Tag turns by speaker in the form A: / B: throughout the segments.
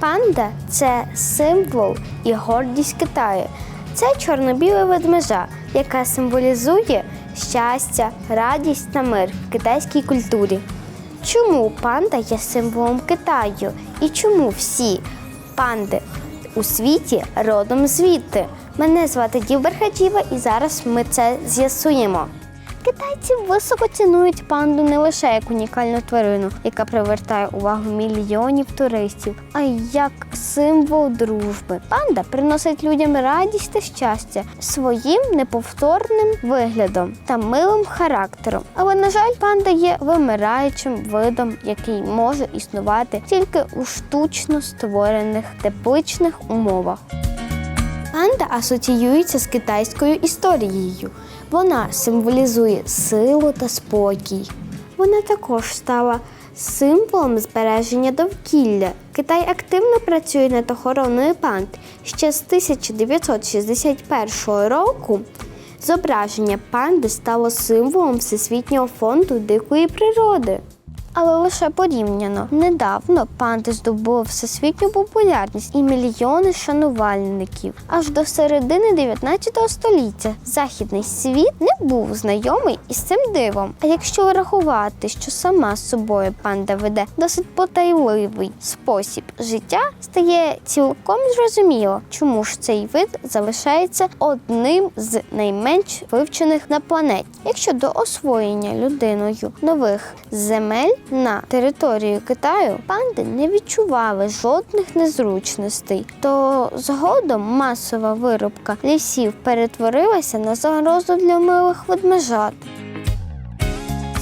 A: Панда це символ і гордість Китаю. Це чорно-біла ведмежа, яка символізує щастя, радість та мир в китайській культурі. Чому панда є символом Китаю? І чому всі панди у світі родом звідти? Мене звати Дівбер Хаджіва і зараз ми це з'ясуємо. Китайці високо цінують панду не лише як унікальну тварину, яка привертає увагу мільйонів туристів, а й як символ дружби. Панда приносить людям радість та щастя своїм неповторним виглядом та милим характером. Але, на жаль, панда є вимираючим видом, який може існувати тільки у штучно створених тепличних умовах. Асоціюється з китайською історією. Вона символізує силу та спокій. Вона також стала символом збереження довкілля. Китай активно працює над охороною панд. Ще з 1961 року зображення панди стало символом Всесвітнього фонду дикої природи. Але лише порівняно недавно панди здобули всесвітню популярність і мільйони шанувальників. Аж до середини 19 століття західний світ не був знайомий із цим дивом. А якщо врахувати, що сама з собою панда веде досить потайливий спосіб життя, стає цілком зрозуміло, чому ж цей вид залишається одним з найменш вивчених на планеті. Якщо до освоєння людиною нових земель на територію Китаю панди не відчували жодних незручностей, то згодом масова вирубка лісів перетворилася на загрозу для милих ведмежат.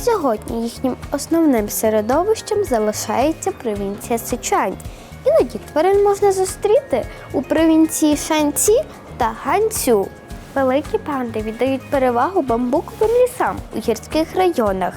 A: Сьогодні їхнім основним середовищем залишається провінція Сичуань. Іноді тварин можна зустріти у провінції Шанці та Ганцю. Великі панди віддають перевагу бамбуковим лісам у гірських районах.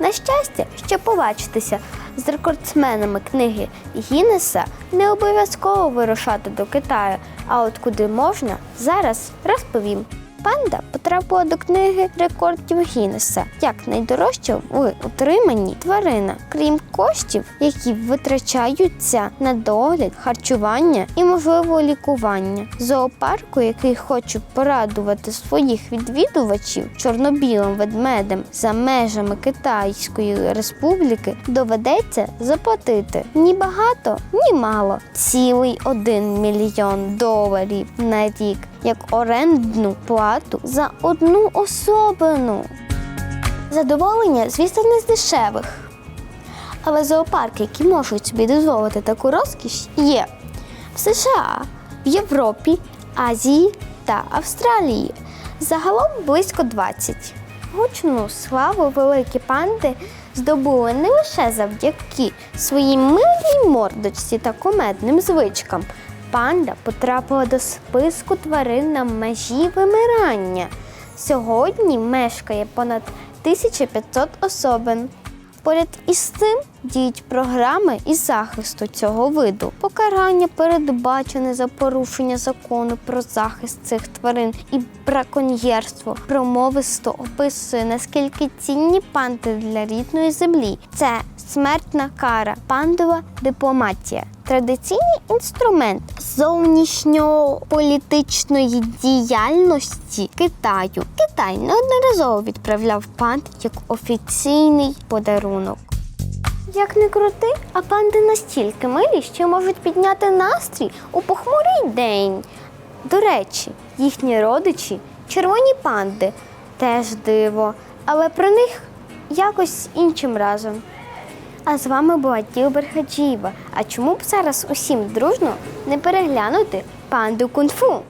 A: На щастя, щоб побачитися з рекордсменами книги Гіннеса, не обов'язково вирушати до Китаю, а от куди можна, зараз розповім. Панда потрапила до книги рекордів Гіннеса як найдорожча в утриманні тварина, крім коштів, які витрачаються на догляд, харчування і можливо лікування. Зоопарку, який хоче порадувати своїх відвідувачів чорно-білим ведмедем за межами Китайської республіки, доведеться заплатити ні багато, ні мало. Цілий один мільйон доларів на рік як орендну плату за одну особину. Задоволення, звісно, не з дешевих. Але зоопарки, які можуть собі дозволити таку розкіш, є в США, в Європі, Азії та Австралії. Загалом близько 20. Гучну славу великі панди здобули не лише завдяки своїй милій мордочці та комедним звичкам. Панда потрапила до списку тварин на межі вимирання. Сьогодні мешкає понад 1500 особин. Поряд із цим діють програми із захисту цього виду. Покарання передбачене за порушення закону про захист цих тварин і браконьєрство промовисто описує, наскільки цінні панди для рідної землі. Це смертна кара, пандова дипломатія. Традиційний інструмент зовнішньополітичної діяльності Китаю. Китай неодноразово відправляв панд як офіційний подарунок. Як не крути, а панди настільки милі, що можуть підняти настрій у похмурий день. До речі, їхні родичі червоні панди теж диво, але про них якось іншим разом. А з вами була Ділбер Хаджієва. А чому б зараз усім дружно не переглянути панду кунг-фу?